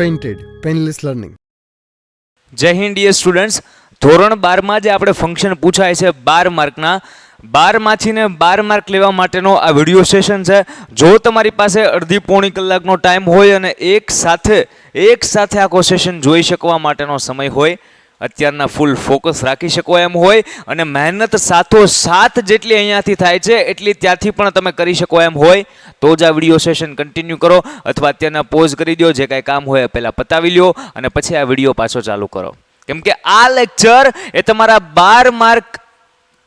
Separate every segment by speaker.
Speaker 1: Painted, painless learning
Speaker 2: જય Hind dear students ધોરણ બારમાં જે આપણે ફંક્શન પૂછાય છે બાર માર્કના. બારમાંથી ને બાર માર્ક લેવા માટેનો આ વીડિયો સેશન છે. જો તમારી પાસે અડધી પોણી કલાકનો ટાઈમ હોય અને એક સાથે એક સાથે આખો સેશન જોઈ શકવા માટેનો સમય હોય અત્યારના ફૂલ ફોકસ રાખી શકો એમ હોય અને મહેનત સાથો સાથ જેટલી અહીંયાથી થાય છે, એટલી ત્યાંથી પણ તમે કરી શકો એમ હોય. તો જ આ વીડિયો સેશન કન્ટિન્યુ કરો અથવા અત્યારના પોઝ કરી દો, જે કાંઈ કામ હોય પહેલાં પતાવી લ્યો અને પછી આ વીડિયો પાછો ચાલુ કરો. કેમ કે આ લેક્ચર એ તમારા બાર માર્ક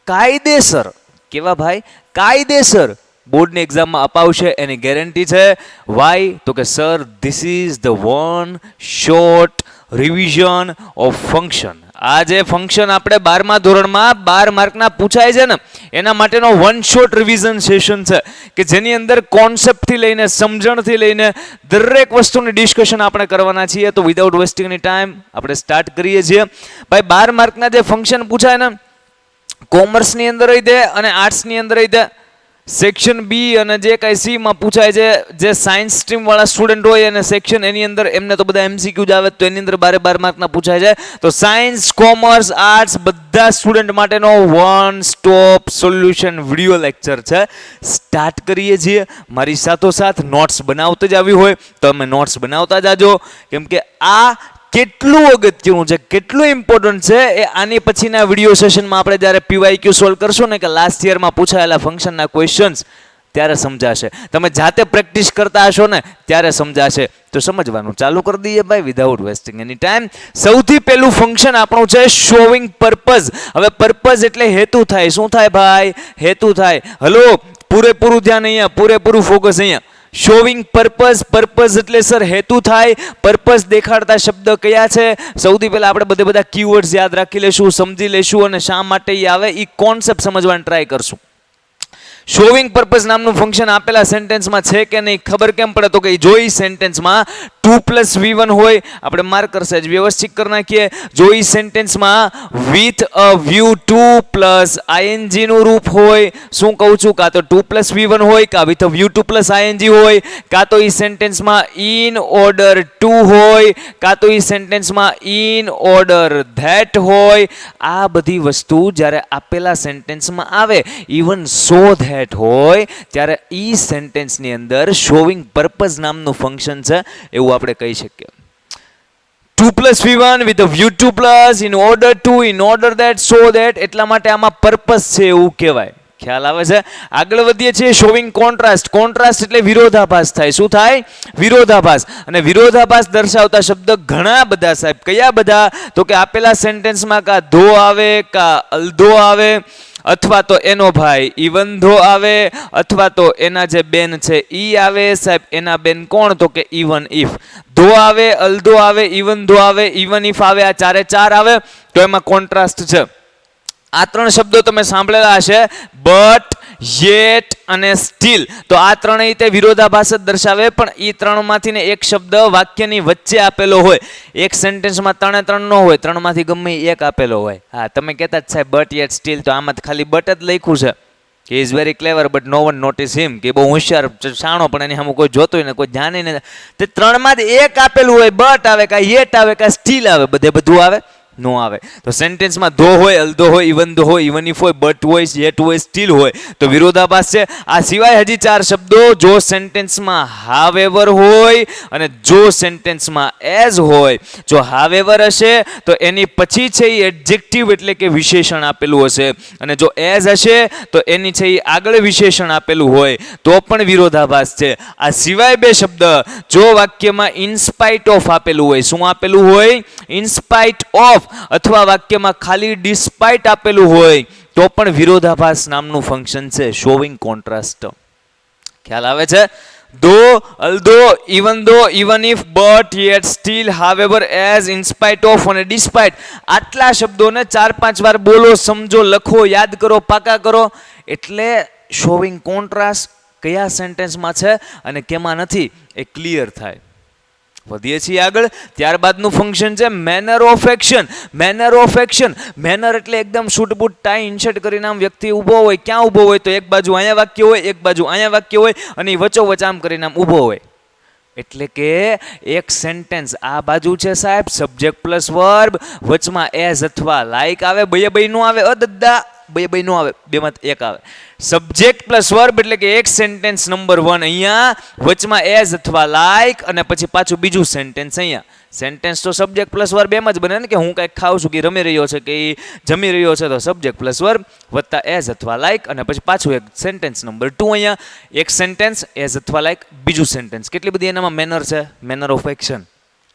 Speaker 2: કાયદેસર. કેવા ભાઈ? કાયદેસર. બોર્ડની એક્ઝામમાં અપાવશે, એની ગેરંટી છે. વાય તો કે sir this is the one short revision of function આ જે ફંક્શન આપણે બારમા ધોરણમાં બાર માર્કના પૂછાય છે ને, એના માટેનો વન શોટ રિવિઝન સેશન છે, કે જેની અંદર કોન્સેપ્ટથી લઈને સમજણથી લઈને, દરેક વસ્તુની ડિસ્કશન આપણે કરવાના છીએ. તો વિધાઉટ વેસ્ટિંગ એની ટાઈમ આપણે સ્ટાર્ટ કરીએ છીએ. ભાઈ, બાર માર્કના જે ફંક્શન પૂછાય ને કોમર્સની અંદર રહી દે અને આર્ટ્સની અંદર રહી દે. સેક્શન બી અને જે કાંઈ સીમાં પૂછાય છે, જે સાયન્સ સ્ટ્રીમવાળા સ્ટુડન્ટ હોય અને સેક્શન એની અંદર, એમને તો બધા એમસીક્યુ જ આવે, તો એની અંદર બારે બાર માર્કના પૂછાય છે. તો સાયન્સ કોમર્સ આર્ટ્સ બધા સ્ટુડન્ટ માટેનો one stop solution video lecture છે. સ્ટાર્ટ કરીએ છીએ. મારી સાથોસાથ નોટ્સ બનાવતા જ આવી હોય, તો અમે નોટ્સ બનાવતા જાજો. કેમ કે આ કેટલું અગત્યનું છે, કેટલું ઇમ્પોર્ટન્ટ છે, એ આની પછીના વીડિયો સેશનમાં આપણે જ્યારે પીવાયક્યુ સોલ્વ કરશું ને કે લાસ્ટ યરમાં પૂછાયેલા ફંક્શનના ક્વેશ્ચન્સ ત્યારે સમજાશે. તમે જાતે પ્રેક્ટિસ કરતા હશો ને, ત્યારે સમજાશે. તો સમજવાનું. ચાલુ કરી દઈએ ભાઈ વિધાઉટ વેસ્ટિંગ એની ટાઈમ સૌથી પહેલું ફંક્શન આપણું છે શોવિંગ પર્પઝ હવે પર્પઝ એટલે હેતુ થાય. શું થાય ભાઈ? હેતુ થાય. હલો, પૂરેપૂરું ધ્યાન અહીંયા, પૂરેપૂરું ફોકસ અહીંયા. શોવિંગ પર્પઝ પર્પઝ એટલે સર હેતુ થાય. પર્પઝ દેખાડતા શબ્દ કયા છે? સૌથી પહેલાં આપણે બધે બધા કીવર્ડ્સ યાદ રાખી લેશું, સમજી લેશું અને શા માટે એ આવે? એ કોન્સેપ્ટ સમજવાની ટ્રાય કરશું. શોવિંગ પર્પઝ નામનું ફંક્શન આપેલા સેન્ટેન્સમાં છે કે નહીં, ખબર કેમ પડે? તો કે જોઈ સેન્ટેન્સમાં ટુ પ્લસ વી વન હોય. આપણે માર્કર સહેજ વ્યવસ્થિત કરી નાખીએ. જોઈ સેન્ટેન્સમાં with a view to plus આઈએનજીનું રૂપ હોય. શું કહું છું? કાં તો ટુ પ્લસ વી વન હોય, કાં with a view to plus ING હોય. કાં તો એ સેન્ટેન્સમાં ઇન ઓર્ડર ટુ હોય. કાં તો એ સેન્ટેન્સમાં ઇન ઓર્ડર ધેટ હોય. આ બધી વસ્તુ જ્યારે આપેલા સેન્ટેન્સમાં આવે ઇવન સો ધેટ હોય, ત્યારે ઈ સેન્ટેન્સની અંદર શોવિંગ પર્પઝ નામનું ફંક્શન છે, એવું આપણે કહી શકીએ. To plus V one with view to plus in order to in order that so that એટલા માટે આમાં પર્પઝ છે એવું કહેવાય. ખ્યાલ આવે છે? આગળ વધીએ છીએ શોવિંગ કોન્ટ્રાસ્ટ કોન્ટ્રાસ્ટ એટલે વિરોધાભાસ થાય. શું થાય? વિરોધાભાસ. અને વિરોધાભાસ દર્શાવતા શબ્દ ઘણા બધા સાહેબ. કયા બધા? તો કે આપેલા સેન્ટેન્સમાં કા ધો આવે, કા અલધો આવે અથવા તો એનો ભાઈ ઈવંધો આવે, અથવા તો એના જે બેન છે ઈ આવે, સાહેબ, એના બેન કોણ? તો કે ઇવન ઇફ ધો આવે, અલધો આવે ઇવન ધો આવે ઇવન ઇફ આવે, આ ચારે ચાર આવે, તો એમાં કોન્ટ્રાસ્ટ છે. આ ત્રણ શબ્દો તમે સાંભળેલા હશે બટ યેટ અને સ્ટીલ તો આ ત્રણેય તે વિરોધાભાસ જ દર્શાવે, પણ એ ત્રણમાંથી ને એક શબ્દ વાક્યની વચ્ચે આપેલો હોય. એક સેન્ટેન્સમાં ત્રણે ત્રણ ન હોય, ત્રણમાંથી ગમે એક આપેલો હોય. હા, તમે કહેતા જ સાહેબ બટ યેટ સ્ટીલ તો આમાં ખાલી બટ જ લખ્યું છે. કે is very clever but no one notice him કે બહુ હોશિયાર, શાણો, પણ એની સામે કોઈ જોતું ને, કોઈ જાણે ને. તે ત્રણમાં જ એક આપેલું હોય બટ આવે કાં યેટ આવે કાં સ્ટીલ આવે, બધે બધું આવે. નો આવે. તો સેન્ટેન્સમાં ધો હોય, અલધો હોય ઇવન ધો હોય ઇવન ઇફ હોય, બટ હોય યેટ હોય, સ્ટીલ હોય, તો વિરોધાભાસ છે. આ સિવાય હજી ચાર શબ્દો, જો સેન્ટેન્સમાં હાવ એવર હોય અને જો સેન્ટેન્સમાં એઝ હોય, જો હાવ એવર હશે, તો એની પછી છે એ એડજેક્ટિવ એટલે કે વિશેષણ આપેલું હશે. અને જો એઝ હશે, તો એની છે એ આગળ વિશેષણ આપેલું હોય, તો પણ વિરોધાભાસ છે. આ સિવાય બે શબ્દ, જો વાક્યમાં ઇન્સ્પાઇટ ઓફ આપેલું હોય, શું આપેલું હોય? ઇન્સ્પાઇટ ઓફ અથવા વાક્યમાં ખાલી ડિસ્પાઇટ આપેલું હોય, તો પણ વિરોધાભાસ નામનું ફંક્શન છે શોવિંગ કોન્ટ્રાસ્ટ ખ્યાલ આવે છે? Though although even though even if but yet still however as in spite of અને ડિસ્પાઇટ આટલા શબ્દોને ચાર, પાંચ વાર બોલો, સમજો, લખો, યાદ કરો, પાકા કરો, એટલે શોવિંગ કોન્ટ્રાસ્ટ કયા સેન્ટેન્સમાં છે અને કેમાં નથી, એ ક્લિયર થાય. વધીએ છીએ આગળ. ત્યારબાદનું ફંક્શન છે manner of action manner of action manner એટલે એકદમ શૂટબૂટ ટાઈ ઇન્સર્ટ કરીને આમ વ્યક્તિ ઊભો હોય. ક્યાં ઊભો હોય? તો એક બાજુ અહીંયા વાક્ય હોય, એક બાજુ અહીંયા વાક્ય હોય અને એ વચ્ચોવચ આમ કરીને આમ ઊભો હોય. એટલે કે એક સેન્ટેન્સ આ બાજુ છે સાહેબ સબ્જેક્ટ પ્લસ વર્બ વચમાં એઝ અથવા લાઈક આવે, બય નો આવે અદદ્દા બય બે નો આવે બેમાં એક આવે. સબ્જેક્ટ પ્લસ વર્બ એટલે કે એક સેન્ટેન્સ નંબર વન અહીંયા, વચમાં એઝ અથવા લાઈક અને પછી પાછું બીજું સેન્ટેન્સ અહીંયા. સેન્ટેન્સ તો સબ્જેક્ટ પ્લસ વર્બ એમ જ બને ને કે હું કંઈક ખાઉં છું કે રમી રહ્યો છે કે એ જમી રહ્યો છે તો સબ્જેક્ટ પ્લસ વર્બ વત્તા એઝ અથવા લાઈક અને પછી પાછું એક સેન્ટેન્સ નંબર ટુ અહીંયા. એક સેન્ટેન્સ એઝ અથવા લાઈક બીજું સેન્ટેન્સ કેટલી બધી એનામાં મેનર છે? મેનર ઓફ એક્શન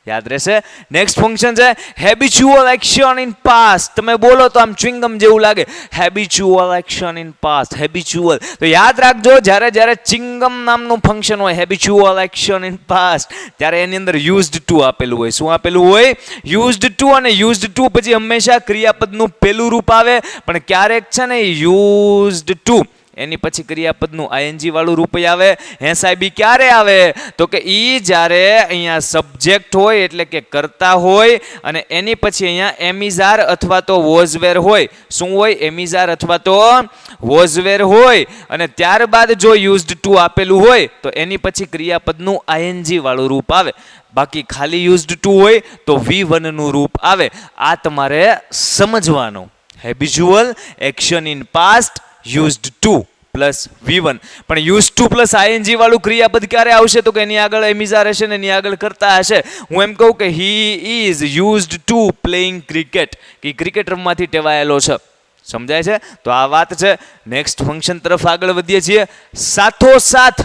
Speaker 2: યાદ રહેશે? નેક્સ્ટ ફંક્શન છે હેબિચ્યુઅલ એક્શન ઇન પાસ્ટ તમે બોલો તો આમ ચિંગમ જેવું લાગે. Habitual action in past habitual તો યાદ રાખજો, જ્યારે જ્યારે ચિંગમ નામનું ફંક્શન હોય હેબિચ્યુઅલ એક્શન ઇન પાસ્ટ ત્યારે એની અંદર યુઝડ ટુ આપેલું હોય. શું આપેલું હોય? યુઝડ ટુ અને યુઝડ ટુ પછી હંમેશા ક્રિયાપદનું પેલું રૂપ આવે. પણ ક્યારેક છે ને યુઝડ ટુ એની પછી ક્રિયાપદનું આઈએનજી વાળું રૂપ આવે. આવે હેસાઈબી ક્યારે આવે? તો કે ઈ જ્યારે અહીંયા સબ્જેક્ટ હોય એટલે કે કરતા હોય અને એની પછી અહીંયા એમિઝાર અથવા તો વોઝવેર હોય. શું હોય? એમિઝાર અથવા તો વોઝવેર હોય. અને ત્યારબાદ જો યુઝડ ટુ આપેલું હોય, તો એની પછી ક્રિયાપદનું આઈએનજી વાળું રૂપ આવે. બાકી ખાલી યુઝડ ટુ હોય, તો વી વનનું રૂપ આવે. આ તમારે સમજવાનું. Habitual action in past used to plus V one પણ યુઝ ટુ પ્લસ આઈએનજી વાળું ક્રિયાપદ ક્યારે આવશે? તો કે એની આગળ એમિઝા રહેશે ને એની આગળ કરતા હશે. હું એમ કહું કે he is used to playing cricket કે ક્રિકેટ રમવાથી ટેવાયેલો છે. સમજાય છે? તો આ વાત છે. નેક્સ્ટ ફંક્શન તરફ આગળ વધીએ છીએ. સાથોસાથ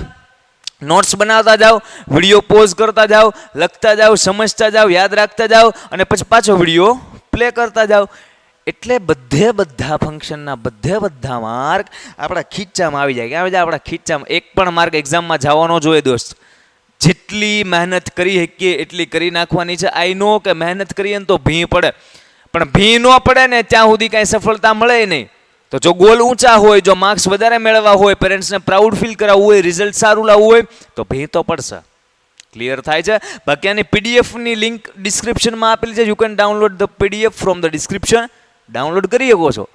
Speaker 2: નોટ્સ બનાવતા જાઓ વીડિયો પોઝ કરતા જાઓ, લખતા જાઓ, સમજતા જાઓ, યાદ રાખતા જાઓ અને પછી પાછો વીડિયો પ્લે કરતા જાઓ. એટલે બધે બધા ફંક્શનના બધે બધા માર્ક આપણા ખીચામાં આવી જાય. કે આવે આપણા ખીચામાં એક પણ માર્ક એક્ઝામમાં જવાનો જોઈએ દોસ્ત. જેટલી મહેનત કરી શકીએ, એટલી કરી નાખવાની છે. આઈ નો કે મહેનત કરીએ ને તો ભી પડે. પણ ભી ન પડે ને ત્યાં સુધી કાંઈ સફળતા મળે નહીં. તો જો ગોલ ઊંચા હોય, જો માર્ક્સ વધારે મેળવવા હોય પેરેન્ટ્સને પ્રાઉડ ફીલ કરાવવું હોય રિઝલ્ટ સારું લાવવું હોય, તો ભી તો પડશે. ક્લિયર થાય છે? બાકી આની પીડીએફની લિંક ડિસ્ક્રિપ્શનમાં આપેલી છે. You can download the PDF from the description download કરી શકો છો.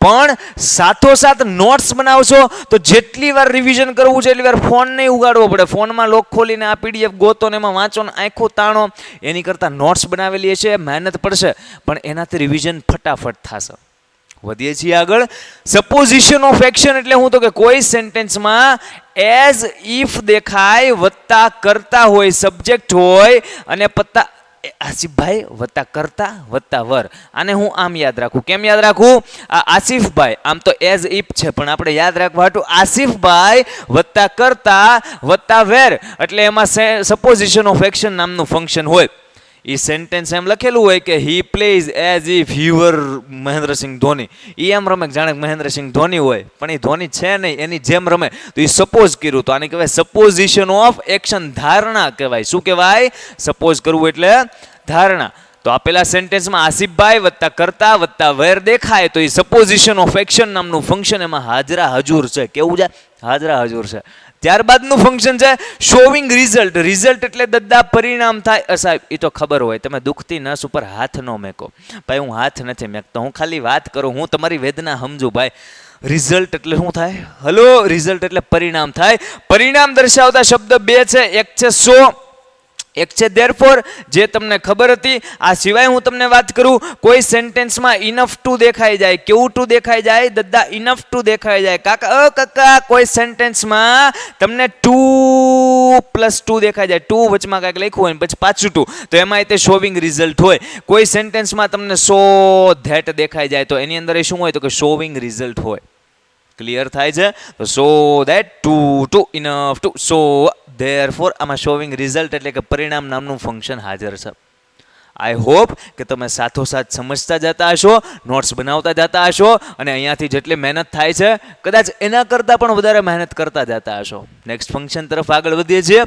Speaker 2: પણ સાથોસાથ નોટ્સ બનાવશો તો જેટલી વાર રિવિઝન કરવું છે એટલી વાર ફોન નહીં ઉગાડવો પડે. ફોનમાં લોક ખોલીને આ પીડીએફ ગોતો ને એમાં વાંચો ને આંખો તાણો. એની કરતાં નોટ્સ બનાવેલી છે મહેનત પડશે, પણ એનાથી રિવિઝન ફટાફટ થશે. વધીએ છીએ આગળ. સપોઝિશન ઓફ એક્શન એટલે હું તો કે કોઈ સેન્ટેન્સમાં એઝ ઇફ દેખાય, વત્તા કરતા હોય સબ્જેક્ટ હોય, અને પત્તા આસિફભાઈ વત્તા કરતા વત્તા વર. આને હું આમ યાદ રાખું. કેમ યાદ રાખું? આ આસિફભાઈ, આમ તો એઝ ઇફ છે, પણ આપણે યાદ રાખવા હતું આસિફભાઈ વત્તા કરતા વત્તા વેર. એટલે એમાં સપોઝિશન ઓફ એક્શન નામનું ફંક્શન હોય. એ સેન્ટેન્સ એમ લખેલું હોય કે he plays as if he Mahendra Singh Dhoni. એ એમ રમે જાણે મહેન્દ્રસિંહ ધોની હોય. પણ એ ધોની છે નહીં, એની જેમ રમે. તો એ સપોઝ કર્યું. તો આને કહેવાય સપોઝિશન ઓફ એક્શન ધારણા કહેવાય. શું કહેવાય? સપોઝ કરવું એટલે ધારણા. તો આપેલા સેન્ટેન્સમાં આસિફભાઈ વત્તા કરતા વત્તા વેર દેખાય, તો એ સપોઝિશન ઓફ એક્શન નામનું ફંક્શન એમાં હાજરા હજુર છે. કેવું છે? હાજરા હજુર છે. ત્યારબાદનું ફંક્શન છે શોવિંગ રિઝલ્ટ રિઝલ્ટ એટલે દદ્દા પરિણામ થાય. સાહેબ એ તો ખબર હોય, તમે દુખતી નસ ઉપર હાથ ન મેકો. ભાઈ, હું હાથ નથી મેકતો. હું ખાલી વાત કરું. હું તમારી વેદના સમજું, ભાઈ. રિઝલ્ટ એટલે શું થાય? હલો રિઝલ્ટ એટલે પરિણામ થાય. પરિણામ દર્શાવતા શબ્દ બે છે. એક છે સો. એક છે દેરફોર જે તમને ખબર હતી, આ સિવાય હું તમને વાત કરું, કોઈ સેન્ટેન્સમાં ઇનફ ટુ દેખાઈ જાય, કેવું ટુ દેખાઈ જાય? દદ્દા ઇનફ ટુ દેખાઈ જાય. કાકા, અ, કાકા, કોઈ સેન્ટેન્સમાં તમને ટુ પ્લસ ટુ દેખાઈ જાય. ટુ વચમાં કાંઈક લખ્યું હોય પછી પાછું ટુ તો એમાં તે શોવિંગ રિઝલ્ટ હોય. કોઈ સેન્ટેન્સમાં તમને સો ધેટ દેખાઈ જાય, તો એની અંદર એ શું હોય? તો કે શોવિંગ રિઝલ્ટ હોય. ક્લિયર થાય છે? તો so that to too enough to so therefore આમાં શોવિંગ રિઝલ્ટ એટલે કે પરિણામ નામનું ફંક્શન હાજર છે. આઈ હોપ કે તમે સાથોસાથ સમજતા જતા હશો નોટ્સ બનાવતા જતા હશો અને અહીંયાથી જેટલી મહેનત થાય છે, કદાચ એના કરતાં પણ વધારે મહેનત કરતા જતા હશો. નેક્સ્ટ ફંક્શન તરફ આગળ વધીએ છીએ.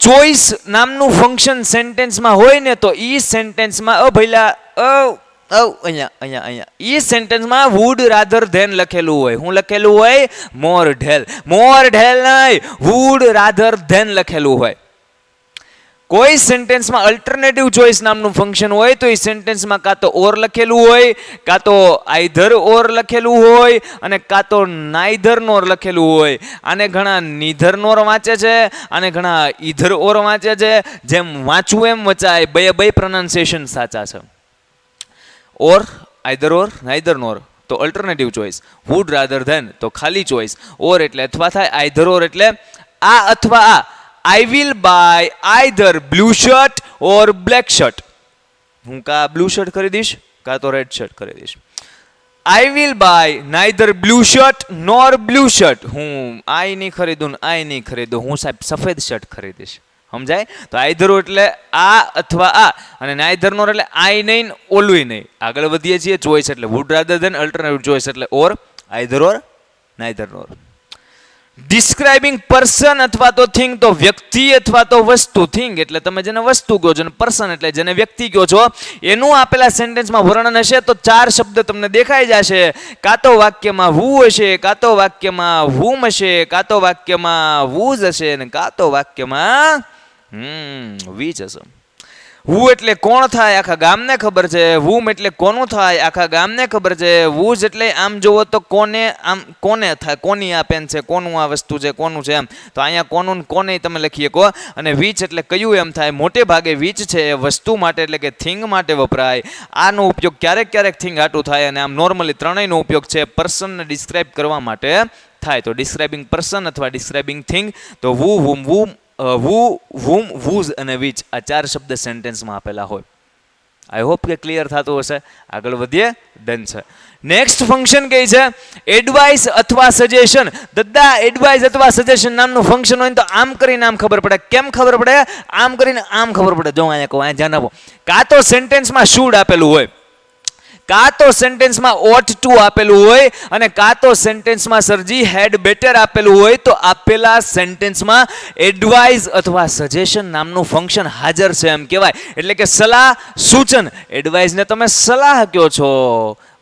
Speaker 2: ચોઈસ નામનું ફંક્શન સેન્ટેન્સમાં હોય ને તો ઈ સેન્ટેન્સમાં અ ભઈલા અ અ અહીંયા અહીંયા અહીંયા. ઈ સેન્ટેન્સમાં વુડ રાધર ધેન લખેલું હોય. હું લખેલું હોય? મોર ઢેલ મોર ઢેલ નહીં વુડ રાધર ધેન લખેલું હોય. કોઈ સેન્ટેન્સમાં અલ્ટરનેટિવ ચોઇસ નામનું ફંક્શન હોય તો એ સેન્ટેન્સમાં કાં તો ઓર લખેલું હોય, કાં તો આઈધર ઓર લખેલું હોય, અને કાં તો નાઈધર નોર લખેલું હોય. આને ઘણા નીધર નોર વાંચે છે અને ઘણા ઈધર ઓર વાંચે છે. જેમ વાંચવું એમ વચાય બે બે પ્રનાઉન્સિએશન સાચા છે. ઓર આઈધર ઓર નાઈધર નોર તો alternative choice would rather than તો ખાલી ચોઇસ ઓર એટલે અથવા થાય આઈધર ઓર એટલે આ અથવા આ. I will buy either blue shirt or black shirt હું કા બ્લુ શર્ટ ખરીદીશ કાં તો red shirt ખરીદીશ I will buy neither blue shirt nor blue shirt હું આઈ નહીં ખરીદું આઈ નહીં ખરીદું. હું સાહેબ સફેદ શર્ટ ખરીદીશ. સમજાય? તો આઈધરો એટલે આ અથવા આ. અને નાયધરનો એટલે આઈ નહીં ઓલું નહીં આગળ વધીએ છીએ ચોઈસ એટલે would rather than alternative choice એટલે or either or neither or describing person અથવા તો થિંગ તો વ્યક્તિ અથવા તો વસ્તુ થિંગ એટલે તમે જેને વસ્તુ કહો છો અને પર્સન એટલે જેને વ્યક્તિ કહો છો, એનું આપેલા સેન્ટેન્સમાં વર્ણન હશે તો ચાર શબ્દ તમને દેખાઈ જશે. કાં તો વાક્યમાં હુ હશે, કાં તો વાક્યમાં હુમ હશે, કાં તો વાક્યમાં વૂઝ હશે અને કાં તો વાક્યમાં હમ વીચ હશે. વુ એટલે કોણ થાય આખા ગામને ખબર છે? વુમ એટલે કોનું થાય આખા ગામને ખબર છે? વૂઝ એટલે આમ જોવો તો કોને આમ કોને થાય? કોની આ પેન છે? કોનું આ વસ્તુ છે? કોનું છે એમ? તો અહીંયા કોનું કોને તમે લખી શકો. અને વીચ એટલે કયું એમ થાય? મોટે ભાગે વીચ છે એ વસ્તુ માટે એટલે કે થિંગ માટે વપરાય. આનો ઉપયોગ ક્યારેક ક્યારેક થિંગ આટું થાય અને આમ નોર્મલી ત્રણેયનો ઉપયોગ છે પર્સનને ડિસ્ક્રાઇબ કરવા માટે થાય. તો ડિસ્ક્રાઇબિંગ પર્સન અથવા ડિસ્ક્રાઇબિંગ થિંગ તો who whom whom who, whom, whose અને વીચ આ ચાર શબ્દ સેન્ટેન્સમાં આપેલા હોય. આઈ હોપ કે ક્લિયર થતું હશે. આગળ વધીએ ડન છે. નેક્સ્ટ ફંક્શન કઈ છે? એડવાઇસ અથવા સજેશન દદ્દા એડવાઇસ અથવા સજેશન નામનું ફંક્શન હોય તો આમ કરીને આમ ખબર પડે. કેમ ખબર પડે? આમ કરીને આમ ખબર પડે. જો અહીંયા કહું, અહીંયા જાણવો કાં તો સેન્ટેન્સમાં શૂડ આપેલું હોય. કાં તો સેન્ટેન્સમાં ઓટ ટુ આપેલું હોય અને કાં તો સેન્ટેન્સમાં સરજી હેડ બેટર આપેલું હોય તો આપેલા સેન્ટેન્સમાં એડવાઇઝ અથવા સજેશન નામનું ફંક્શન હાજર છે એમ કહેવાય. એટલે કે સલાહ, સૂચન. એડવાઇઝને તમે સલાહ કહો છો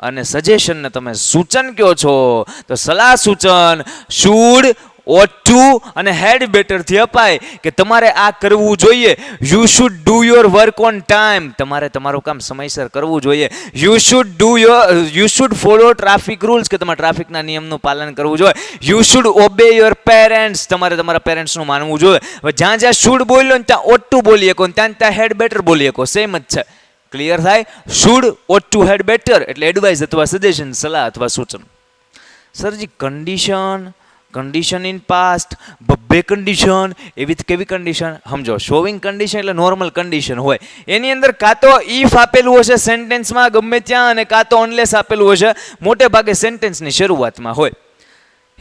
Speaker 2: અને સજેશનને તમે સૂચન કહો છો. તો સલાહ, સૂચન શુડ ટુ અને હેડ બેટરથી અપાય કે તમારે આ કરવું જોઈએ. You should do your work on time તમારે તમારું કામ સમયસર કરવું જોઈએ. You should do your you should follow traffic rules કે તમારે ટ્રાફિકના નિયમનું પાલન કરવું જોઈએ. You should obey your parents તમારે તમારા પેરેન્ટ્સનું માનવું જોઈએ. હવે જ્યાં જ્યાં શુડ બોલ્યો ને ત્યાં ઓટ બોલી શકો ત્યાં ત્યાં હેડ બેટર બોલી શકો. સેમ જ છે. ક્લિયર થાય? Should ought to had better એટલે એડવાઇસ અથવા સજેશન સલાહ અથવા સૂચન. સરજી કન્ડિશન કન્ડિશન ઇન પાસ્ટ બબ્બે કન્ડિશન એવી કેવી કન્ડિશન સમજો શોવિંગ કન્ડિશન એટલે નોર્મલ કન્ડિશન હોય. એની અંદર કાં તો ઇફ આપેલું હશે સેન્ટેન્સમાં ગમે ત્યાં અને કાં તો અનલેસ આપેલું હશે. મોટે ભાગે સેન્ટેન્સની શરૂઆતમાં હોય.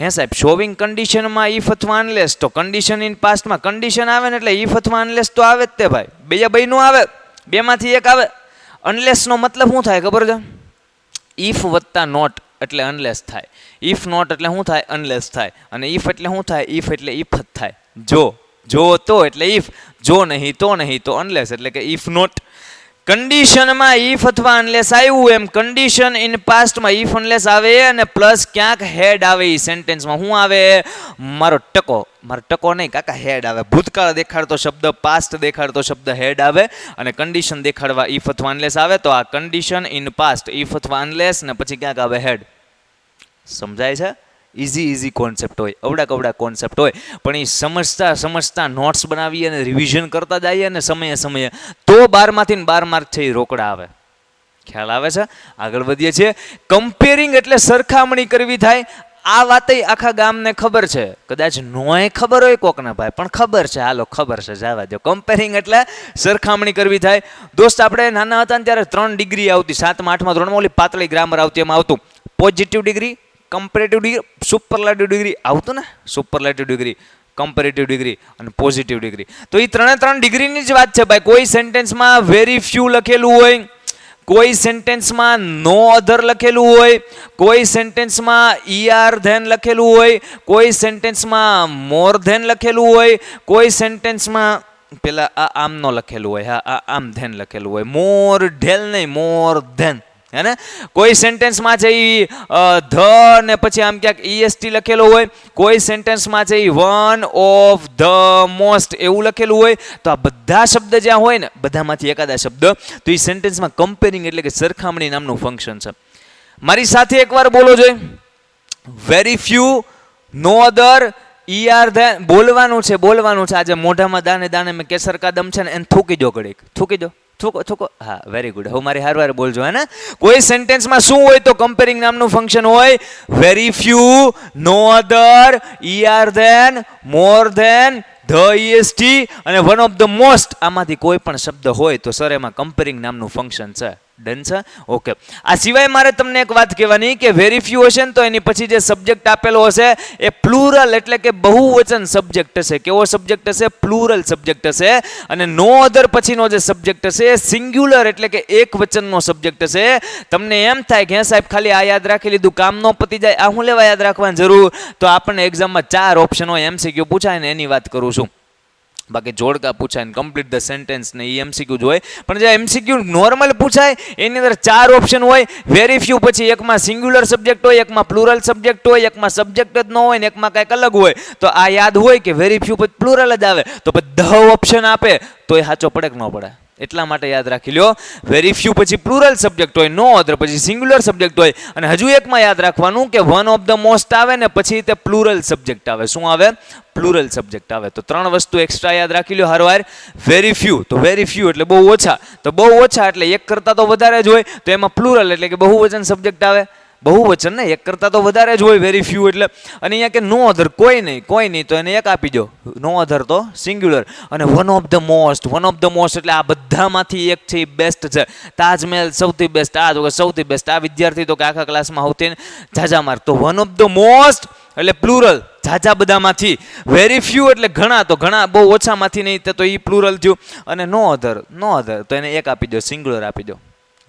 Speaker 2: હે સાહેબ શોવિંગ કન્ડિશનમાં ઇફ અથવા અનલેસ તો કન્ડિશન ઇન પાસ્ટમાં કન્ડિશન આવે ને એટલે ઇફ અથવા અનલેસ તો આવે જ તે ભાઈ. બે બેયનું આવે, બેમાંથી એક આવે. અનલેસનો મતલબ શું થાય ખબર છે? ઇફ વત્તા નોટ એટલે અનલેસ થાય. ઇફ નોટ એટલે શું થાય? અનલેસ થાય. અને ઇફ એટલે શું થાય? ઇફ એટલે ઇફ જ થાય. જો જો તો એટલે ઇફ જો નહીં તો નહીં તો અનલેસ એટલે કે ઇફ નોટ કન્ડિશનમાં ઇફ અથવા અનલેસ આવ્યું એમ. કન્ડિશન ઇન પાસ્ટમાં ઇફ અનલેસ આવે અને પ્લસ ક્યાંક હેડ આવે એ સેન્ટેન્સમાં શું આવે? મારો ટકો. મારો ટકો નહીં, કાકા હેડ આવે. ભૂતકાળ દેખાડતો શબ્દ પાસ્ટ દેખાડતો શબ્દ હેડ આવે અને કન્ડિશન દેખાડવા ઇફ અથવા અનલેસ આવે, તો આ કન્ડિશન ઇન પાસ્ટ ઇફ અથવા અનલેસ ને પછી ક્યાંક આવે હેડ સમજાય છે? ઇઝી ઇઝી કોન્સેપ્ટ હોય. અવડા કવડા કોન્સેપ્ટ હોય. પણ એ સમજતા સમજતા નોટ્સ બનાવી અને રિવિઝન કરતા જઈએ અને સમયે સમયે તો બારમાંથી ને બાર માર્ક છે એ રોકડા આવે. ખ્યાલ આવે છે? આગળ વધીએ છીએ. કમ્પેરિંગ એટલે સરખામણી કરવી થાય. આ વાત આખા ગામને ખબર છે. કદાચ નોય ખબર હોય કોકને ભાઈ, પણ ખબર છે. હાલો, ખબર છે. જવા દો કમ્પેરિંગ એટલે સરખામણી કરવી થાય. દોસ્ત, આપણે નાના હતા ને ત્યારે ત્રણ ડિગ્રી આવતી. સાતમાં, આઠમાં, ધોરણમાં ઓલી પાતળી ગ્રામર આવતી એમાં આવતું. Positive degree comparative degree superlative degree આવતું ને? સુપરલેટિવ ડિગ્રી કમ્પેરેટિવ ડિગ્રી અને પોઝિટિવ ડિગ્રી તો એ ત્રણે ત્રણ ડિગ્રીની જ વાત છે ભાઈ. કોઈ સેન્ટેન્સમાં વેરી ફ્યુ લખેલું હોય, કોઈ સેન્ટેન્સમાં નો અધર લખેલું હોય, કોઈ સેન્ટેન્સમાં ઈઆર ધેન લખેલું હોય, કોઈ સેન્ટેન્સમાં મોર ધેન લખેલું હોય, કોઈ સેન્ટેન્સમાં પેલા આ આમ નો લખેલું હોય, હા, આ આમ ધેન લખેલું હોય. મોર ઢેલ નહીં મોર ધેન હે ને કોઈ સેન્ટેન્સમાં છે એ ધ ને પછી આમ ક્યાંક ઈએસટી લખેલો હોય, કોઈ સેન્ટેન્સમાં છે એ વન ઓફ ધ મોસ્ટ એવું લખેલું હોય, તો આ બધા શબ્દ જ્યાં હોય ને, બધામાંથી એકાદા શબ્દ, તો એ સેન્ટેન્સમાં કમ્પેરિંગ એટલે કે સરખામણી નામનું ફંક્શન છે. મારી સાથે એકવાર બોલો જોઈએ very few no other E R than બોલવાનું છે બોલવાનું છે. આજે મોઢામાં દાને દાને મેં કેસર કાદમ છે ને, એને થૂકી દો ઘડીક. થૂકી દો. થૂકો, થોકો, હા વેરી ગુડ હવે મારી હારવાર બોલજો હે ને કોઈ સેન્ટેન્સમાં શું હોય તો કમ્પેરિંગ નામનું ફંક્શન હોય? Very few no other E R than more than the EST અને વન ઓફ ધ મોસ્ટ આમાંથી કોઈ પણ શબ્દ હોય તો સર, એમાં કમ્પેરિંગ નામનું ફંક્શન છે. ડન છે ઓકે આ સિવાય મારે તમને એક વાત કહેવાની કે વેરી ફ્યુ હશે ને તો એની પછી જે સબ્જેક્ટ આપેલો હશે, એ પ્લુરલ એટલે કે બહુવચન સબ્જેક્ટ હશે. કેવો સબ્જેક્ટ હશે? પ્લુરલ સબ્જેક્ટ હશે. અને નો અધર પછીનો જે સબ્જેક્ટ હશે, એ સિંગ્યુલર એટલે કે એક વચનનો સબ્જેક્ટ હશે. તમને એમ થાય કે સાહેબ, ખાલી આ યાદ રાખી લીધું, કામ નો પતી જાય. આ હું લેવા યાદ રાખવાની જરૂર? તો આપણને એક્ઝામમાં ચાર ઓપ્શન હોય એમસીક્યુ પૂછાય ને એની વાત કરું છું. બાકી જોડકા પૂછાય કમ્પ્લીટ ધ સેન્ટેન્સ ને એ એમસીક્યુ જ હોય. પણ જે એમસીક્યુ નોર્મલ પૂછાય, એની અંદર ચાર ઓપ્શન હોય. વેરી ફ્યુ પછી એકમાં સિંગ્યુલર સબ્જેક્ટ હોય, એકમાં પ્લુરલ સબ્જેક્ટ હોય, એકમાં સબ્જેક્ટ જ ન હોય ને એકમાં કંઈક અલગ હોય. તો આ યાદ હોય કે વેરી ફ્યુ પછી પ્લુરલ જ આવે. તો બધા ઓપ્શન આપે. તો એ સાચો પડે કે ન પડે. એટલા માટે યાદ રાખી લ્યો. વેરી ફ્યુ પછી પ્લુરલ સબ્જેક્ટ હોય નો અધર પછી સિંગ્યુલર સબ્જેક્ટ હોય. અને હજુ એકમાં યાદ રાખવાનું કે વન ઓફ ધ મોસ્ટ આવે ને પછી તે પ્લુરલ સબ્જેક્ટ આવે. શું આવે? પ્લુરલ સબ્જેક્ટ આવે. તો ત્રણ વસ્તુ એક્સ્ટ્રા યાદ રાખી લ્યો હરવાર. વેરી ફ્યુ તો વેરી ફ્યુ એટલે બહુ ઓછા. તો બહુ ઓછા એટલે એક કરતાં તો વધારે જ હોય. તો એમાં પ્લુરલ એટલે કે બહુવચન સબ્જેક્ટ આવે. બહુવચન ને એક કરતાં તો વધારે જ હોય વેરી ફ્યુ એટલે. અને અહીંયા કે નો અધર કોઈ નહીં કોઈ નહીં, તો એને એક આપી દો. નો અધર તો સિંગ્યુલર અને one of the most one of the most એટલે આ બધામાંથી એક છે બેસ્ટ છે. તાજમહેલ સૌથી બેસ્ટ આ તો સૌથી બેસ્ટ આ વિદ્યાર્થી તો કે આખા ક્લાસમાં સૌથી ઝાઝા માર્ક તો વન ઓફ ધ મોસ્ટ એટલે પ્લુરલ ઝાઝા બધામાંથી. વેરી ફ્યુ એટલે ઘણા, તો ઘણા બહુ ઓછામાંથી નહીં, તો એ પ્લુરલ થયું. અને નો અધર નો અધર તો એને એક આપી દો સિંગ્યુલર આપી દો.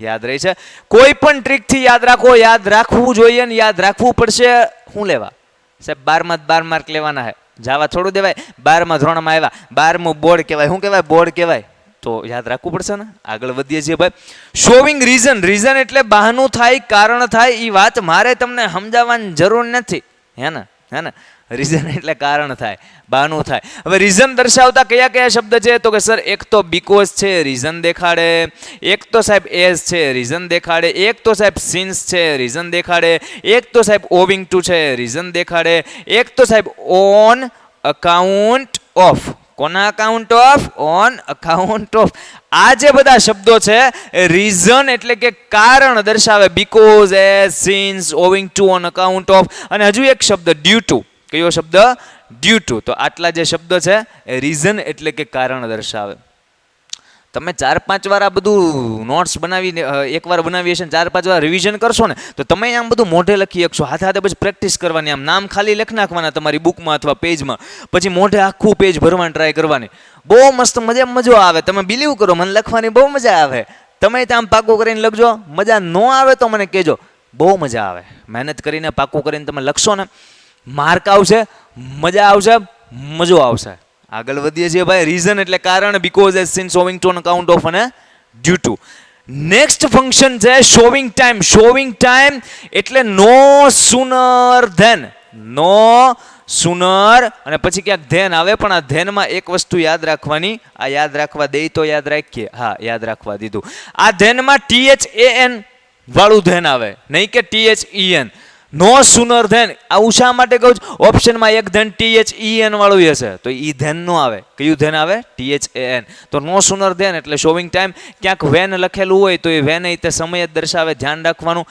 Speaker 2: યાદ રહી છે. કોઈ પણ ટ્રીકથી યાદ રાખો, યાદ રાખવું જોઈએ ને યાદ રાખવું પડશે. શું લેવા? સાહેબ, બારમાં બાર માર્ક લેવાના હે. જાવા થોડું દેવાય? બારમાં ધોરણમાં આવ્યા. બારમું બોર્ડ કહેવાય. શું કહેવાય? બોર્ડ કહેવાય. તો યાદ રાખવું પડશે ને? આગળ વધીએ છીએ ભાઈ. શોવિંગ રીઝન રીઝન એટલે બહાનું થાય, કારણ થાય એ વાત મારે તમને સમજાવવાની જરૂર નથી. હે ને? હે ને? રીઝન એટલે કારણ થાય બહાનું થાય. હવે રીઝન દર્શાવતા કયા કયા શબ્દ છે? તો કે સર એક તો બીકોઝ છે રીઝન દેખાડે. એક તો સાહેબ એઝ છે રીઝન દેખાડે. એક તો સાહેબ સિન્સ છે રીઝન દેખાડે. એક તો સાહેબ ઓવિંગ ટુ છે રીઝન દેખાડે. એક તો સાહેબ ઓન અકાઉન્ટ ઓફ કોના account of on account of આ જે બધા શબ્દો છે રીઝન એટલે કે કારણ દર્શાવે. Because as since owing to on account of અને હજુ એક શબ્દ ડ્યુ ટુ કયો શબ્દ? ડ્યુ ટુ તો આટલા જે શબ્દ છે, એ રીઝન એટલે કે કારણ દર્શાવે. તમે ચાર પાંચ વાર આ બધું નોટ્સ બનાવીને એક એકવાર બનાવી હશે ચાર પાંચ વાર રિવિઝન કરશો ને, તો તમે આમ બધું મોઢે લખી શકશો. હાથે હાથે પછી પ્રેક્ટિસ કરવાની, આમ નામ ખાલી લખી નાખવાના તમારી બુકમાં અથવા પેજમાં પછી મોઢે આખું પેજ ભરવાની ટ્રાય કરવાની. બહુ મસ્ત મજા, મજો આવે. તમે બિલીવ કરો, મને લખવાની બહુ મજા આવે. તમે ત્યાં પાકું કરીને લખજો. મજા ન આવે તો મને કહેજો. બહુ મજા આવે. મહેનત કરીને પાકું કરીને તમે લખશો ને માર્ક આવશે, મજા આવશે, મજો આવશે. આગળ વધીએ છીએ ભાઈ. રીઝન એટલે કારણ because as since showing to account of અને ડ્યુ ટુ નેક્સ્ટ ફંક્શન છે શોવિંગ ટાઈમ શોવિંગ ટાઈમ એટલે no sooner than no sooner અને પછી ક્યાંક ધેન આવે, પણ આ ધેનમાં એક વસ્તુ યાદ રાખવાની. આ યાદ રાખવા દે તો યાદ રાખીએ. હા, યાદ રાખવા દીધું. આ ધેનમાં ટીએચ એ એન વાળું ધેન આવે. નહીં કે TH E N no sooner than આવું શા માટે કહું છું? ઓપ્શનમાં એક ધેન ટીએચ ઈ એન વાળું હશે. તો ઈ ધેન નો આવે. કયું ધેન આવે? ટીએચ એ એન તો નો સુનર ધેન એટલે શોવિંગ ટાઈમ ક્યાંક વેન લખેલું હોય તો એ વેન એ તે સમય જ દર્શાવે, ધ્યાન રાખવાનું.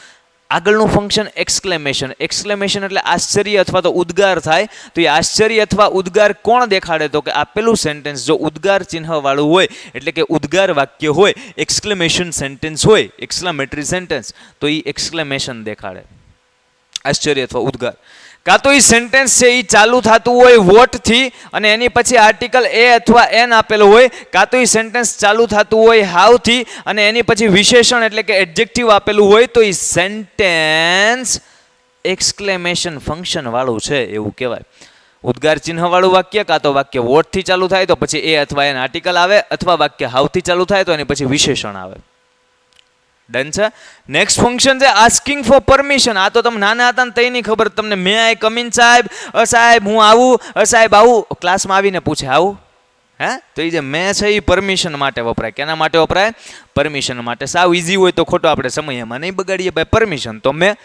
Speaker 2: આગળનું ફંક્શન એક્સક્લેમેશન એક્સક્લેમેશન એટલે આશ્ચર્ય અથવા તો ઉદ્ગાર થાય. તો એ આશ્ચર્ય અથવા ઉદ્ગાર કોણ દેખાડે? તો કે આપેલું સેન્ટેન્સ જો ઉદ્ગાર ચિહ્નવાળું હોય, એટલે કે ઉદ્ગાર વાક્ય હોય એક્સક્લેમેશન સેન્ટેન્સ હોય એક્સક્લામેટરી સેન્ટેન્સ તો એ એક્સક્લેમેશન દેખાડે. આશ્ચર્ય અથવા ઉદ્ગાર. કાં તો એ સેન્ટેન્સ છે એ ચાલુ થતું હોય વોટથી અને એની પછી આર્ટિકલ એ અથવા એન આપેલો હોય, કાં તો એ સેન્ટેન્સ ચાલુ થતું હોય હાવથી અને એની પછી વિશેષણ એટલે કે એડજેક્ટિવ આપેલું હોય, તો એ સેન્ટેન્સ એક્સક્લેમેશન ફંક્શન વાળું છે એવું કહેવાય. ઉદ્ગાર ચિહ્નવાળું વાક્ય, કાં તો વાક્ય વોટથી ચાલુ થાય, તો પછી એ અથવા એન આર્ટિકલ આવે, અથવા વાક્ય હાવથી ચાલુ થાય, તો એની પછી વિશેષણ આવે. ડન છે. નેક્સ્ટ ફંક્શન છે આસ્કિંગ ફોર પરમિશન આ તો તમે નાના હતા ને તઈ નહીં ખબર. તમને મેં આઈ કમિન સાહેબ, અ સાહેબ, હું આવું, અ સાહેબ આવું. ક્લાસમાં આવીને પૂછે, આવું? હે? તો એ જે મેં છે એ પરમિશન માટે વપરાય. કેના માટે વપરાય? પરમિશન માટે. સાવ ઇઝી હોય તો ખોટો આપણે સમય એમાં નહીં બગાડીએ. ભાઈ પરમિશન તો મેં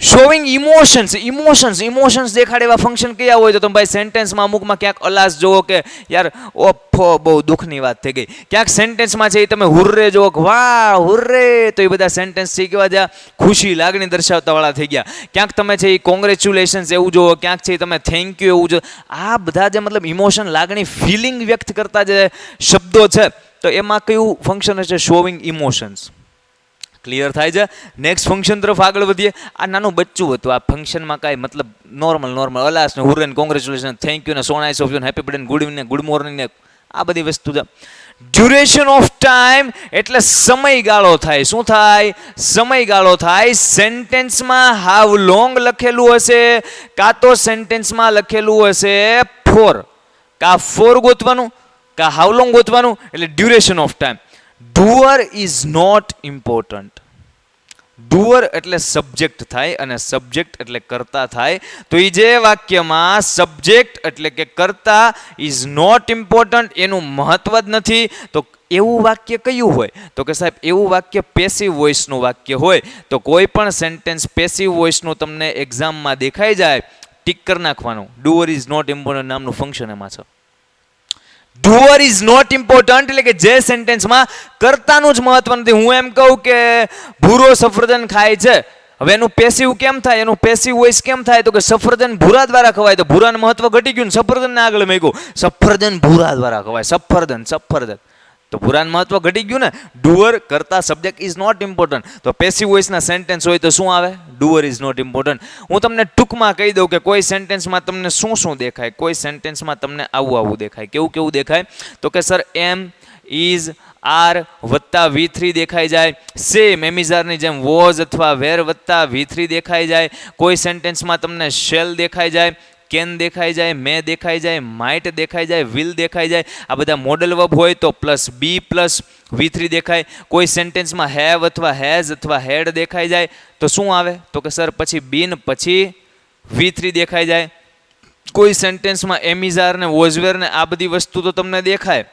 Speaker 2: શોવિંગ ઇમોશન્સ ઇમોશન્સ ઇમોશન્સ દેખાડે એવા ફંક્શન કયા હોય તો તમે ભાઈ સેન્ટેન્સમાં અમુકમાં ક્યાંક અલાસ જુઓ કે યાર, ઓફો, બહુ દુઃખની વાત થઈ ગઈ. ક્યાંક સેન્ટેન્સમાં છે એ તમે હુર્રે જુઓ કે વાહ, હુર્રે, તો એ બધા સેન્ટેન્સ છે કેવા જ્યાં ખુશી, લાગણી દર્શાવતા વાળા થઈ ગયા. ક્યાંક તમે છે એ કોંગ્રેચ્યુલેશન્સ એવું જુઓ, ક્યાંક છે તમે થેન્ક યુ એવું જો આ બધા જે મતલબ ઇમોશન લાગણી ફિલિંગ વ્યક્ત કરતા જે શબ્દો છે, તો એમાં કયું ફંક્શન હશે શોવિંગ ઇમોશન્સ ક્લિયર થાય છે? નેક્સ્ટ ફંક્શન તરફ આગળ વધીએ. આ નાનું બચ્ચું હતું. આ ફંક્શનમાં કાંઈ મતલબ નોર્મલ નોર્મલ અલાસ ને હુરન કોંગ્રેચ્યુલેશન થેન્ક યુ ને so nice of you happy birthday good evening good morning ને આ બધી વસ્તુ છે. ડ્યુરેશન ઓફ ટાઈમ એટલે સમયગાળો થાય. શું થાય? સમયગાળો થાય. સેન્ટેન્સમાં હાવ લોંગ લખેલું હશે? કાં તો સેન્ટેન્સમાં લખેલું હશે ફોર કા ફોર ગોતવાનું? કાં હાવ લોંગ ગોતવાનું? એટલે duration of time doer is not important doer એટલે સબ્જેક્ટ થાય અને સબ્જેક્ટ એટલે કરતા થાય. તો એ જે વાક્યમાં સબ્જેક્ટ એટલે કે કરતા ઇઝ નોટ ઇમ્પોર્ટન્ટ એનું મહત્વ જ નથી. તો એવું વાક્ય કયું હોય? તો કે સાહેબ, એવું વાક્ય પેસિવ વોઇસનું વાક્ય હોય. તો કોઈ પણ સેન્ટેન્સ પેસિવ વોઇસનું તમને એક્ઝામમાં દેખાઈ જાય, ટીક કરી નાખવાનું. ડુઅર ઇઝ નોટ ઇમ્પોર્ટન્ટ નામનું ફંક્શન એમાં છે. ડુઅર ઇઝ નોટ ઇમ્પોર્ટન્ટ એટલે કે જે સેન્ટેન્સમાં કરતાનું જ મહત્વ નથી. હું એમ કહું કે ભૂરો સફરજન ખાય છે. હવે એનું પેસિવ કેમ થાય? એનું પેસિવ વોઇસ કેમ થાય? તો કે સફરજન ભૂરા દ્વારા ખવાય. તો ભૂરાનું મહત્વ ઘટી ગયું ને સફરજનને આગળ મેં સફરજન ભૂરા દ્વારા ખવાય. સફરજન સફરજન. તો પુરાણ મહત્વ ઘટી ગયું ને? ડુઅર કરતા સબ્જેક્ટ ઇઝ નોટ ઇમ્પોર્ટન્ટ તો પેસિવ વોઇસના સેન્ટેન્સ હોય તો શું આવે? ડુઅર ઇઝ નોટ ઇમ્પોર્ટન્ટ હું તમને ટૂંકમાં કહી દઉં કે કોઈ સેન્ટેન્સમાં તમને શું શું દેખાય? કોઈ સેન્ટેન્સમાં તમને આવું આવું દેખાય. કેવું કેવું દેખાય? તો કે સર એમ ઇઝ આર વત્તા વી થ્રી દેખાઈ જાય. સેમ એમિઝારની જેમ વોઝ અથવા વેર વત્તા વી થ્રી દેખાઈ જાય. કોઈ સેન્ટેન્સમાં તમને શેલ દેખાઈ જાય. કેન દેખાઈ જાય, મે દેખાઈ જાય, માઇટ દેખાઈ જાય, વિલ દેખાઈ જાય. આ બધા મોડલ વર્બ હોય તો plus be plus V three દેખાય. કોઈ સેન્ટેન્સમાં હેવ અથવા હેઝ અથવા હેડ દેખાઈ જાય તો શું આવે? તો કે સર, પછી બીન, પછી વી થ્રી દેખાઈ જાય. કોઈ સેન્ટેન્સમાં એમિઝાર ને વોઝવેર ને આ બધી વસ્તુ તો તમને દેખાય.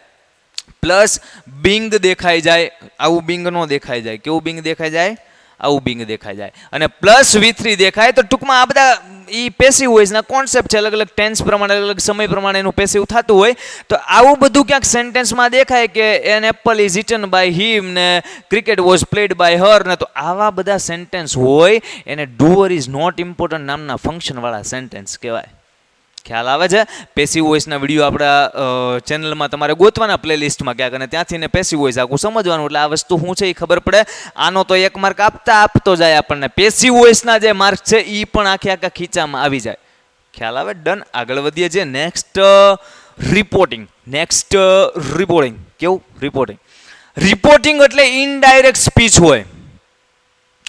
Speaker 2: પ્લસ બિંગ દેખાઈ જાય. આવું બિંગ નો દેખાઈ જાય. કેવું બિંગ દેખાઈ જાય? આવું બિંગ દેખાઈ જાય. અને પ્લસ વી થ્રી દેખાય તો ટૂંકમાં આ બધા એ પેસિવ વોઇસના કોન્સેપ્ટ છે. અલગ અલગ ટેન્સ પ્રમાણે અલગ અલગ સમય પ્રમાણે એનું પેસિવ થતું હોય. તો આવું બધું ક્યાંક સેન્ટેન્સમાં દેખાય કે an apple is eaten by him ને cricket was played by her ને તો આવા બધા સેન્ટેન્સ હોય. એને ડુઅર ઇઝ નોટ ઇમ્પોર્ટન્ટ નામના ફંક્શનવાળા સેન્ટેન્સ કહેવાય. ખ્યાલ આવે છે? પેસિવ વોઇસના વીડિયો આપણા ચેનલમાં તમારે ગોતવાના પ્લેલિસ્ટમાં ક્યાંક અને ત્યાંથી ને પેસિવ વોઇસ આખું સમજવાનું. એટલે આ વસ્તુ શું છે એ ખબર પડે. આનો તો એક માર્ક આપતા આપતો જાય આપણને. પેસિવ વોઇસના જે માર્ક છે એ પણ આખે આખા ખીચામાં આવી જાય. ખ્યાલ આવે? ડન આગળ વધીએ છીએ નેક્સ્ટ રિપોર્ટિંગ નેક્સ્ટ રિપોર્ટિંગ કેવું? રિપોર્ટિંગ રિપોર્ટિંગ એટલે ઇનડાયરેક્ટ સ્પીચ હોય.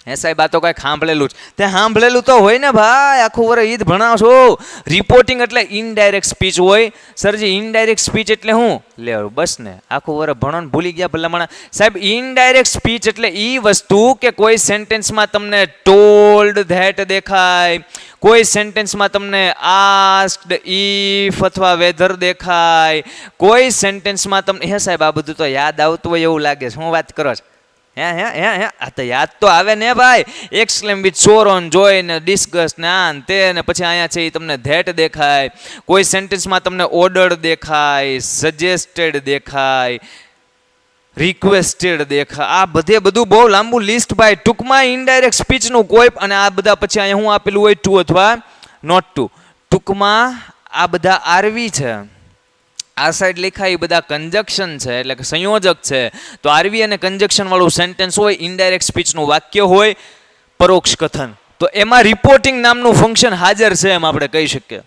Speaker 2: હે સાહેબ, આ તો કાંઈ સાંભળેલું જ. તે સાંભળેલું તો હોય ને ભાઈ, આખું વર ઈદ ભણાવશો. રિપોર્ટિંગ એટલે ઇનડાયરેક્ટ સ્પીચ હોય. સરજી ઇનડાયરેક્ટ સ્પીચ એટલે હું? લે બસ ને. આખું વર ભણો ને ભૂલી ગયા ભલામણા. સાહેબ ઇનડાયરેક્ટ સ્પીચ એટલે એ વસ્તુ કે કોઈ સેન્ટેન્સમાં તમને ટોલ્ડ ધેટ દેખાય, કોઈ સેન્ટેન્સમાં તમને આસ્કડ ઇફ અથવા વેધર દેખાય, કોઈ સેન્ટેન્સમાં તમને હે સાહેબ, આ બધું તો યાદ આવતું હોય એવું લાગે છે. હું વાત કરો છો? હે હે હે હે. આ તો યાદ તો આવે ને ભાઈ. એક્સલેમ વિથ સોરોન જોઈને ડિસ્કસ ને આ તે ને પછી અહીંયા છે એ તમને ધેટ દેખાય. કોઈ સેન્ટેન્સમાં તમને ઓર્ડર દેખાય સજેસ્ટેડ દેખાય રિક્વેસ્ટેડ દેખાય. આ બધે બધું બહુ લાંબુ લિસ્ટ ભાઈ. ટૂંકમાં ઇનડાયરેક્ટ સ્પીચનું કોઈ અને આ બધા પછી અહીંયા હું આપેલું હોય ટુ અથવા નોટ ટુ ટૂંકમાં આ બધા આરવી છે. આ સાઈડ લખાય એ બધા કંજક્શન છે, એટલે કે સંયોજક છે. તો આરવી અને કંજક્શન વાળું સેન્ટેન્સ હોય ઇનડાયરેક્ટ સ્પીચનું વાક્ય હોય, પરોક્ષ કથન. તો એમાં રિપોર્ટિંગ નામનું ફંક્શન હાજર છે એમ આપણે કહી શકીએ.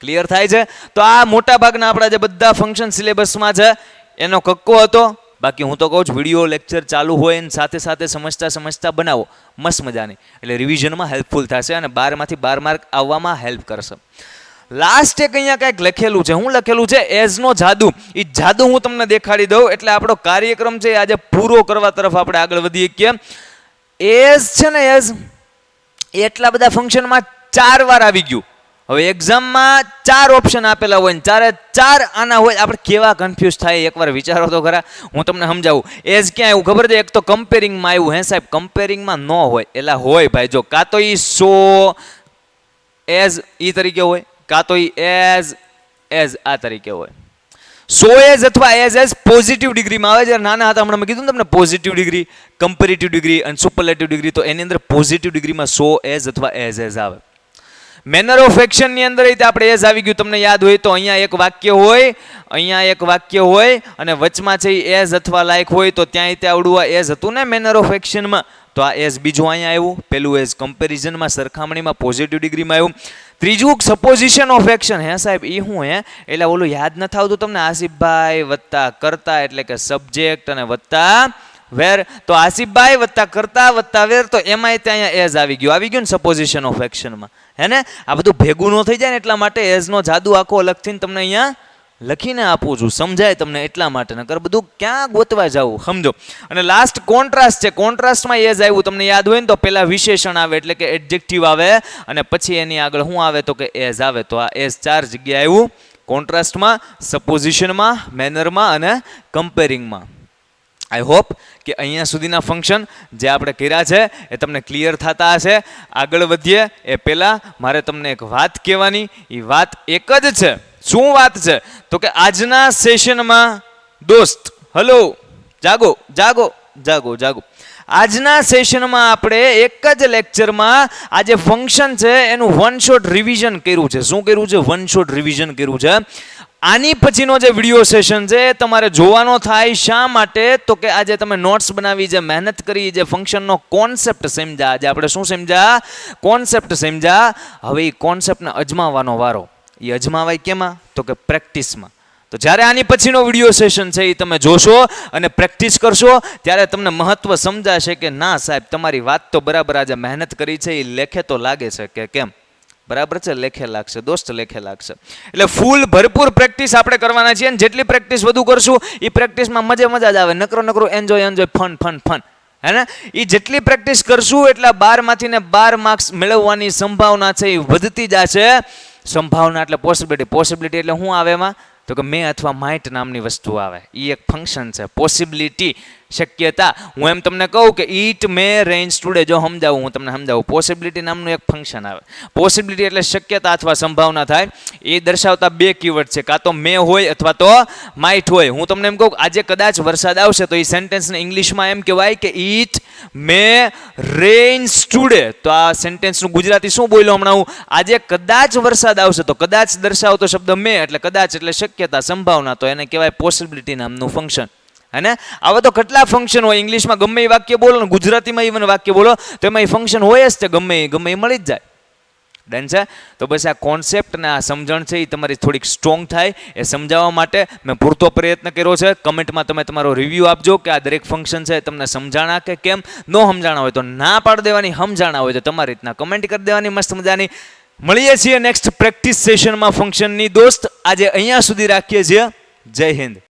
Speaker 2: ક્લિયર થાય છે? તો આ મોટા ભાગના આપણા જે બધા ફંક્શન સિલેબસમાં છે, એનો કક્કો હતો. બાકી હું તો કહું છું વીડિયો લેક્ચર ચાલુ હોય ને સાથે સાથે સમજતા સમજતા બનાવો. મસ્ત મજાની. એટલે રિવિઝનમાં હેલ્પફુલ થશે અને બારમાંથી બાર માર્ક આવવામાં હેલ્પ કરશે. લાસ્ટ એક અહીંયા કંઈક લખેલું છે. હું લખેલું છે એઝનો જાદુ. એ જાદુ હું તમને દેખાડી દઉં. એટલે આપણો કાર્યક્રમ છે આજે પૂરો કરવા તરફ આપણે આગળ વધીએ કે એઝ છે ને એઝ એટલા બધા ફંક્શનમાં ચાર વાર આવી ગયું. હવે એક્ઝામમાં ચાર ઓપ્શન આપેલા હોય ને ચારે ચાર આના હોય. આપણે કેવા કન્ફ્યુઝ થાય એકવાર વિચારો તો ખરા. હું તમને સમજાવું. એઝ ક્યાં આવ્યું? ખબર છે? એક તો કમ્પેરિંગમાં આવ્યું. હે સાહેબ? કમ્પેરિંગમાં ન હોય. એટલે હોય ભાઈ. જો કાં તો એ સો એઝ એ તરીકે હોય. કાં તો એઝ એઝ આ તરીકે હોય. સો એઝ અથવા એઝ એઝ પોઝિટિવ ડિગ્રીમાં આવે જ્યારે નાના હતા, હમણાં મેં કીધું તમને પોઝિટિવ ડિગ્રી કમ્પેરેટિવ ડિગ્રી અને સુપરલેટિવ ડિગ્રી તો એની અંદર પોઝિટિવ ડિગ્રીમાં સો એઝ અથવા એઝ એઝ આવે. મેનર ઓફ એક્શનની અંદર રીતે આપણે એઝ આવી ગયું. તમને યાદ હોય તો અહીંયા એક વાક્ય હોય, અહીંયા એક વાક્ય હોય, અને વચમાં છે એઝ અથવા લાયક હોય, તો ત્યાં તે આવડું આ એઝ હતું ને મેનર ઓફ એક્શનમાં તો આ એઝ બીજું અહીંયા આવ્યું. પેલું એઝ કમ્પેરિઝનમાં સરખામણીમાં પોઝિટિવ ડિગ્રીમાં આવ્યું. ત્રીજું સપોઝિશન ઓફ એક્શન હે સાહેબ એ હું હે? એટલે ઓલું યાદ ન આવતું તમને? આસિફભાઈ વત્તા કરતા એટલે કે સબ્જેક્ટ અને વત્તા વેર. તો આસિફભાઈ વત્તા કરતા વત્તા વેર, તો એમાંય ત્યાં એઝ આવી ગયું. આવી ગયું ને સપોઝિશન ઓફ એક્શનમાં હે ને? આ બધું ભેગું ન થઈ જાય ને એટલા માટે એઝનો જાદુ આખો અલગથી તમને અહીંયા લખીને આપું છું, સમજાય તમને એટલા માટે, નકર બધું ક્યાં ગોતવા જવું સમજો. અને લાસ્ટ કોન્ટ્રાસ્ટ છે કોન્ટ્રાસ્ટમાં એઝ આવ્યું, તમને યાદ હોય ને તો પહેલાં વિશેષણ આવે એટલે કે એડજેક્ટિવ આવે, અને પછી એની આગળ શું આવે તો કે એઝ આવે, તો આ એઝ ચાર જગ્યાએ આવ્યું કોન્ટ્રાસ્ટમાં સપોઝિશનમાં મેનરમાં અને કમ્પેરિંગમાં આઈ હોપ કે અહીંયા સુધીના ફંક્શન જે આપણે કર્યા છે, એ તમને ક્લિયર થતા હશે. આગળ વધીએ, એ પહેલાં મારે તમને એક વાત કહેવાની એ વાત એક જ છે. શું વાત છે? તો કે આજના સેશનમાં દોસ્ત હલો જાગો જાગો જાગો જાગો. આજના સેશનમાં આપણે એક જ લેક્ચરમાં આ જે ફંક્શન છે, એનું વન શોટ રિવિઝન કર્યું છે. શું કર્યું છે? વન શોટ રિવિઝન કર્યું છે. આની પછીનો જે વીડિયો સેશન છે તમારે જોવાનો થાય શા માટે? તો કે આજે તમે નોટ્સ બનાવી, જે મહેનત કરી, જે ફંક્શનનો કોન્સેપ્ટ સમજ્યા. આજે આપણે શું સમજ્યા? કોન્સેપ્ટ સમજ્યા. હવે એ કોન્સેપ્ટને અજમાવવાનો વારો. એ અજમાવાય કેમાં? તો કે પ્રેક્ટિસમાં. તો જ્યારે આની પછીનો વીડિયો સેશન છે એ તમે જોશો અને પ્રેક્ટિસ કરશો, ત્યારે તમને મહત્વ સમજાશે કે ના સાહેબ, તમારી વાત તો બરાબર આજે મહેનત કરી છે, એ લેખે તો લાગે છે કે કેમ? બરાબર છે? લેખે લાગશે, દોસ્ત લેખે લાગશે. એટલે ફૂલ ભરપૂર પ્રેક્ટિસ આપણે કરવાના છીએ અને જેટલી પ્રેક્ટિસ વધુ કરશું એ પ્રેક્ટિસમાં મજા મજા જ આવે. નકરો નકરો enjoy enjoy fun fun fun હે ને? એ જેટલી પ્રેક્ટિસ કરશું એટલા બારમાંથી ને બાર માર્ક્સ મેળવવાની સંભાવના છે એ વધતી જશે. સંભાવના એટલે પોસિબિલિટી પોસિબિલિટી એટલે શું આવે એમાં? તો કે મેં અથવા માઇટ નામની વસ્તુ આવે. એ એક ફંક્શન છે. પોસિબિલિટી શક્યતા. હું એમ તમને કહું કે ઈટ મે રેન્જ ટુડે જો સમજાવું, હું તમને સમજાવું. પોસિબિલિટી નામનું એક ફંક્શન આવે. પોસિબિલિટી એટલે શક્યતા અથવા સંભાવના થાય. એ દર્શાવતા બે કીવર્ડ છે. કાં તો મે હોય અથવા તો માઇટ હોય. હું તમને એમ કહું આજે કદાચ વરસાદ આવશે તો એ સેન્ટેન્સને ઇંગ્લિશમાં એમ કહેવાય કે ઈટ મે રેન્જ ટુડે. તો આ સેન્ટેન્સનું ગુજરાતી શું બોલ્યો હમણાં હું? આજે કદાચ વરસાદ આવશે તો કદાચ દર્શાવતો શબ્દ મે, એટલે કદાચ એટલે શક્યતા, સંભાવના, તો એને કહેવાય પોસિબિલિટી નામનું ફંક્શન હે આવા તો કેટલા ફંક્શન હોય? ઇંગ્લિશમાં ગમે એ વાક્ય બોલો ને ગુજરાતીમાં ઇવન વાક્ય બોલો તો એમાં એ ફંક્શન હોય જ તે, ગમે એ ગમે એ મળી જ જાય. ડન છે, તો બસ આ કોન્સેપ્ટ અને આ સમજણ છે, એ તમારી થોડીક સ્ટ્રોંગ થાય. એ સમજાવવા માટે મેં પૂરતો પ્રયત્ન કર્યો છે. કમેન્ટમાં તમે તમારો રિવ્યૂ આપજો કે આ દરેક ફંક્શન છે તમને સમજાણા કે કેમ? ન સમજાણા હોય તો ના પાડી દેવાની, સમજાણા હોય તો તમારી રીતના કમેન્ટ કરી દેવાની, મસ્ત મજાની. મળીએ છીએ નેક્સ્ટ પ્રેક્ટિસ સેશનમાં ફંક્શનની દોસ્ત, આજે અહીંયા સુધી રાખીએ છીએ. જય હિન્દ.